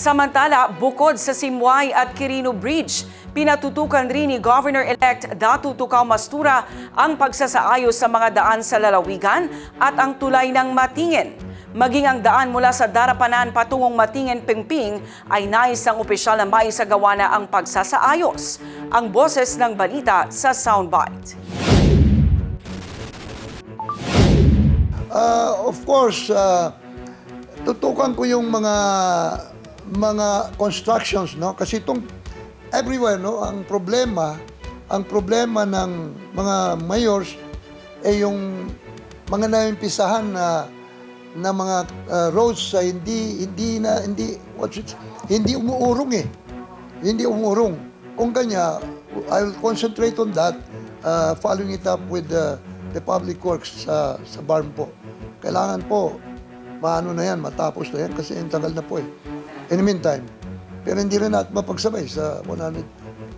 Samantala, bukod sa Simway at Quirino Bridge, pinatutukan rin ni Governor-elect Datu Tukaw Mastura ang pagsasaayos sa mga daan sa lalawigan at ang tulay ng Matingin. Maging ang daan mula sa Darapanan patungong Matingin Pingping ay nais ng opisyal na maisagawa na ang pagsasaayos. Ang boses ng balita sa Soundbite. Uh, of course, uh, tutukan ko yung mga mga constructions, no? Kasi itong everywhere, no? Ang problema, ang problema ng mga mayors ay yung mga naimpisahan na na mga uh, roads sa hindi hindi na hindi what's it, hindi umuurong eh. Hindi umuurong. Kung kanya, I'll concentrate on that, uh, following it up with the, the public works sa, sa barn po. Kailangan po, maano na yan, matapos na yan kasi ang tagal na po eh. In the meantime, pero hindi rin natin mapagsabay sa 100,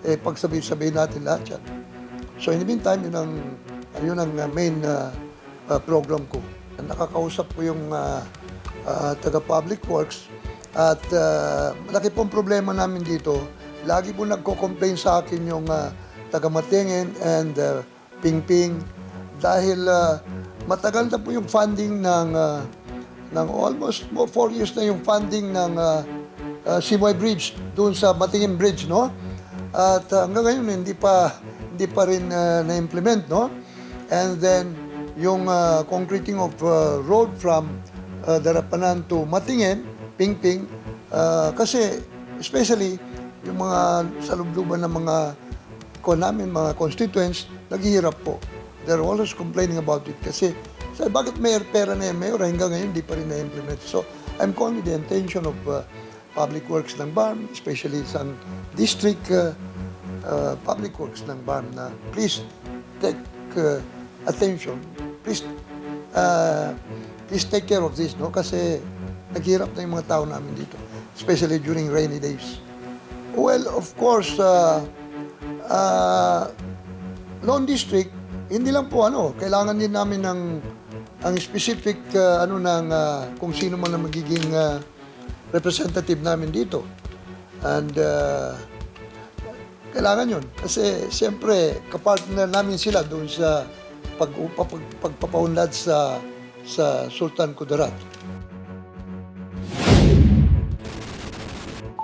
eh, pagsabay-sabay natin lahat yan. So in the meantime, yun ang, yun ang uh, main uh, uh, program ko. Nakakausap ko yung uh, uh, taga-public works at uh, malaki pong problema namin dito. Lagi po nagko-complain sa akin yung uh, taga-Matingin and uh, Pingping dahil uh, matagal na po yung funding ng uh, ng almost mo four years na yung funding ng uh, uh, Simoy Bridge doon sa Matingin Bridge, no? At uh, hanggang ngayon hindi pa hindi pa rin uh, na-implement, no? And then yung uh, concreting of uh, road from uh, Darapanan to Matingin, Pingping, uh, kasi especially yung mga salubluban ng mga ko namin, mga constituents, naghihirap po. They're always complaining about it kasi sabi, bakit may pera na yung mayor hanggang ngayon di pa rin na-implement. So, I'm calling the intention of uh, Public Works ng BARM, especially sa district uh, uh, Public Works ng BARM na please take uh, attention. Please, uh, please take care of this, no? Kasi naghirap na yung mga tao namin dito, especially during rainy days. Well, of course, uh, uh, Lone District, hindi lang po ano, kailangan din namin ng ang specific uh, ano ng uh, kung sino man ang magiging uh, representative namin dito. And uh, kailangan yun. Kasi siyempre, kapartner namin sila doon sa pag, pag, pagpapaunlad sa sa Sultan Kudarat.